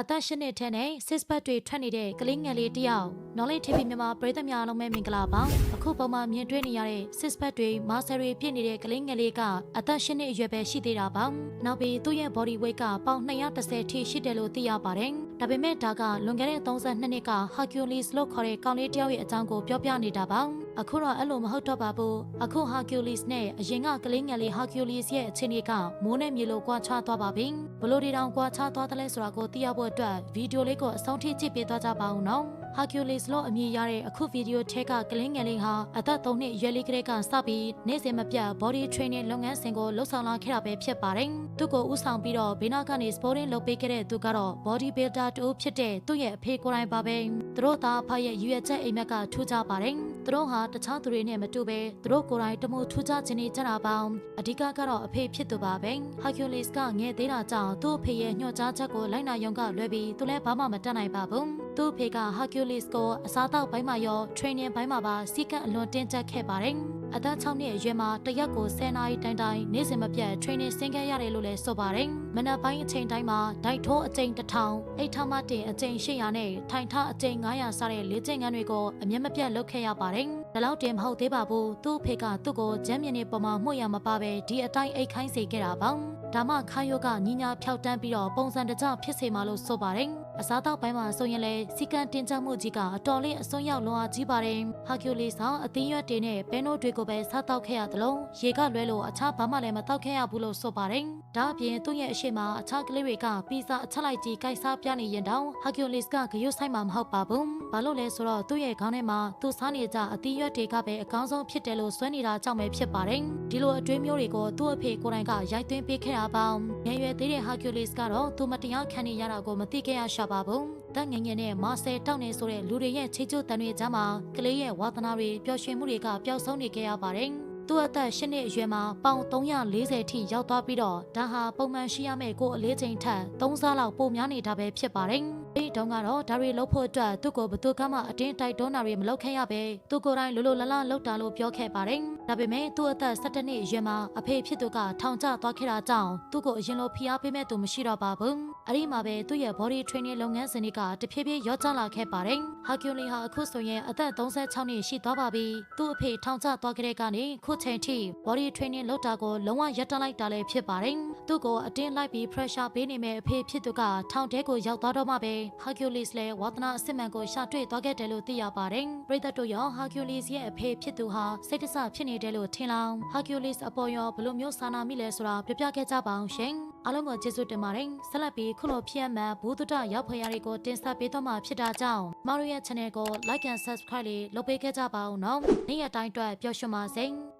အသက်၈နှစ်ထဲနဲ့ six pack တွေထွက်နေတဲ့ကလေးငယ်လေးတစ်ယောက် Knowledge TV မြန်မာပရိသတ်များအားလုံးပဲမင်္ဂလာပါအခုပုံမှန်မြင်တွေ့နေရတဲ့ six pack တွေ master တွေဖြစ်နေတဲ့ကလေးငယ်လေးကအသက်၈နှစ်အရွယ်ပဲရှိသေးတာပါနောက်ပြီးသူ့ရဲ့ body weight ကပေါင်230ထိရှိတယ်လို့သိရပါတယ်ဒါပေမဲ့ဒါကလွန်ခဲ့တဲ့32နှစ်က Hercules လို့ခေါ်တဲ့ကောင်လေးတစ်ယောက်ရဲ့အကြောင်းကိုပြောပြနေတာပါ အခုတော့အဲ့လိုမဟုတ်တော့ပါဘူးအခု Hercules နဲ့အရင်ကကလေးငယ်လေး Hercules ရဲ့အခြေအနေကမိုးနဲ့မြေလိုကွာခြားသွားပါပြီဘလို့ဒီတောင်ကွာခြားသွားတယ်လဲဆိုတာကိုသိရဖို့အတွက်ဗီဒီယိုလေးကိုအဆုံးထိကြည့်ပေးသွားကြပါဦးနော် Hercules လို့အမည်ရတဲ့အခုဗီဒီယိုထဲကကလင်းငယ်လေးဟာအသက်3နှစ်အရွယ်လေးကလေးကစပြီးနေ့စဉ်မပြတ် body training လုပ်ငန်းစဉ်ကိုလှုပ်ဆောင်လာခဲ့တာပဲဖြစ်ပါတယ်။သူ့ကိုဥဆောင်ပြီးတော့ဘေးနားကနေ sporting လုပ်ပေးခဲ့တဲ့သူကတော့ body builder တူဖြစ်တဲ့သူ့ရဲ့အဖေကိုယ်တိုင်ပါပဲ။သူတို့သားအဖရဲ့ရွေချက်အိမ်မက်ကထူးခြားပါတယ်။သူတို့ဟာတခြားသူတွေနဲ့မတူပဲသူတို့ကိုယ်တိုင်တမှုထူးခြားခြင်းနေကြတာပါ။အဓိကကတော့အဖေဖြစ်သူပါပဲ။ Hercules ကငယ်သေးတာကြောင့်သူ့အဖေရဲ့ညွှန်ကြားချက်ကိုလိုက်နာရုံကလွဲပြီးသူလည်းဘာမှမတတ်နိုင်ပါဘူး။သူ့အဖေက Hercules ကိုအစားတောက်ပိုင်းမှာရော training ပိုင်းမှာပါစီကံအလွန်တင်းကျပ်ခဲ့ပါတယ်။အသက်6နှစ်အရွယ်မှာတရက်ကို10နာရီတိုင်တိုင်နေ့စဉ်မပြတ် training ဆင်းခဲ့ရတယ်လို့လည်းဆိုပါတယ်။မနက်ပိုင်းအချိန်တိုင်းမှာဒိုက်ထိုးအကြိမ်1000အိတ်ထမတင်အကြိမ်800နဲ့ထိုင်ထအကြိမ်900စတဲ့လေ့ကျင့်ခန်းတွေကိုအမြဲမပြတ်လုပ်ခဲ့ရပါတယ်။ ဒါလောက်တင်မဟုတ်သေးပါဘူး။သူ့အဖေကသူ့ကိုဂျမ်းမြင်နေပေါ်မှာမှုတ်ရမပါပဲဒီအတိုင်းအိတ်ခိုင်းစေခဲ့တာပါ။ဒါမှခါယိုကညီညာဖြောက်တန်းပြီးတော့ပုံစံတကျဖြစ်စေမှာလို့ဆိုပါတယ်။အစားတောက်ပိုင်းမှာဆိုရင်လည်းစီကံတင်ကြမှုကြီးကအတော်လေးအစွန်းရောက်လွန်အားကြီးပါတယ်။ဟာကျူလီဆောင်အသင်းရွက်တွေနဲ့ပဲနို့တွေကိုပဲစားတောက်ခဲ့ရသလိုရေကလွဲလို့အခြားဘာမှလည်းမတောက်ခဲ့ရဘူးလို့ဆိုပါတယ်။ဒါအပြင်သူ့ရဲ့အရှိမအခြားကလေးတွေကပီဇာအချက်လိုက်ကြီးကိုက်စားပြနေရင်တောင်ဟာကျူလီကဂရုစိုက်မှာမဟုတ်ပါဘူး။ဘာလို့လဲဆိုတော့သူ့ရဲ့ခေါင်းထဲမှာသူစားနေကြအသင်းရွက်တွေကပဲအကောင်းဆုံးဖြစ်တယ်လို့ဆွဲနေတာကြောင့်ပဲဖြစ်ပါတယ်။ဒီလိုအတွေးမျိုးတွေကိုသူ့အဖေကိုယ်တိုင်ကရိုက်သွင်းပေးခဲ့တာပါ။ငယ်ရွယ်သေးတဲ့ဟာကျူလီကတော့သူမတရားခံနေရတာကိုမသိခဲ့ရရှာပါဘူး။တက်ငယ်ငယ်နဲ့မာဆယ်တောက်နေဆိုတဲ့လူတွေရဲ့ချေချိုးတန်တွေကြားမှာကလေးရဲ့ဝါသနာတွေပျော်ရွှင်မှုတွေကပျောက်ဆုံးနေခဲ့ရပါတယ်။ သူ့အသက်၈နှစ်အရွယ်မှာပေါင်340ထိရောက်သွားပြီးတော့ဒါဟာပုံမှန်ရှိရမယ့်ကိုယ်အလေးချိန်ထက်3ဆလောက်ပိုများနေတာပဲဖြစ်ပါတယ်။ဒီတုန်းကတော့ဒါတွေလုပ်ဖို့အတွက်သူ့ကိုဘသူကမှအတင်းတိုက်တွန်းတာတွေမလုပ်ခဲ့ရပဲသူကိုယ်တိုင်လိုလိုလလလုပ်တာလို့ပြောခဲ့ပါတယ်။ဒါပေမဲ့သူ့အသက်17နှစ်အရွယ်မှာအဖေဖြစ်သူကထောင်ကျသွားခဲ့တာကြောင့်သူ့ကိုအရင်လိုဖိအားပေးမဲ့သူမရှိတော့ပါဘူး။အဲ့ဒီမှာပဲသူ့ရဲ့ body training လုပ်ငန်းစဉ်တွေကတဖြည်းဖြည်းရောကျလာခဲ့ပါတယ်။ Hercules ဟာအခုဆိုရင်အသက်36နှစ်ရှိသွားပါပြီ။သူ့အဖေထောင်ကျသွားခဲ့တဲ့ကနေခုချိန်ထိ body training လုပ်တာကိုလုံးဝရပ်တန့်လိုက်တာလည်းဖြစ်ပါတယ်။သူ့ကိုအတင်းလိုက်ပြီး pressure ပေးနေမဲ့အဖေဖြစ်သူကထောင်ထဲကိုရောက်သွားတော့မှပဲ Hercules လည်းဝါသနာအစစ်မှန်ကိုရှာတွေ့သွားခဲ့တယ်လို့သိရပါတယ်။ပရိသတ်တို့ရော Hercules ရဲ့အဖေဖြစ်သူဟာစိတ်တဆဖြစ်နေတယ်လို့ထင်လောင် Hercules အပေါ်ရောဘလို့မျိုးစာနာမိလဲဆိုတာပြပြခဲ့ကြပါအောင်ရှင်။အားလုံးကိုကျေးဇူးတင်ပါတယ်။ဆက်လက်ပြီးခုလိုဖြစ်မှန်ဘူဒ္ဓရောက်ဖွယ်ရာတွေကိုတင်ဆက်ပေးတော့မှာဖြစ်တာကြောင့်မာရီရဲ့ channel ကို like and subscribe လေးလုပ်ပေးခဲ့ကြပါဦးနော်။နေ့ရက်တိုင်းအတွက်ပျော်ရွှင်ပါစေ။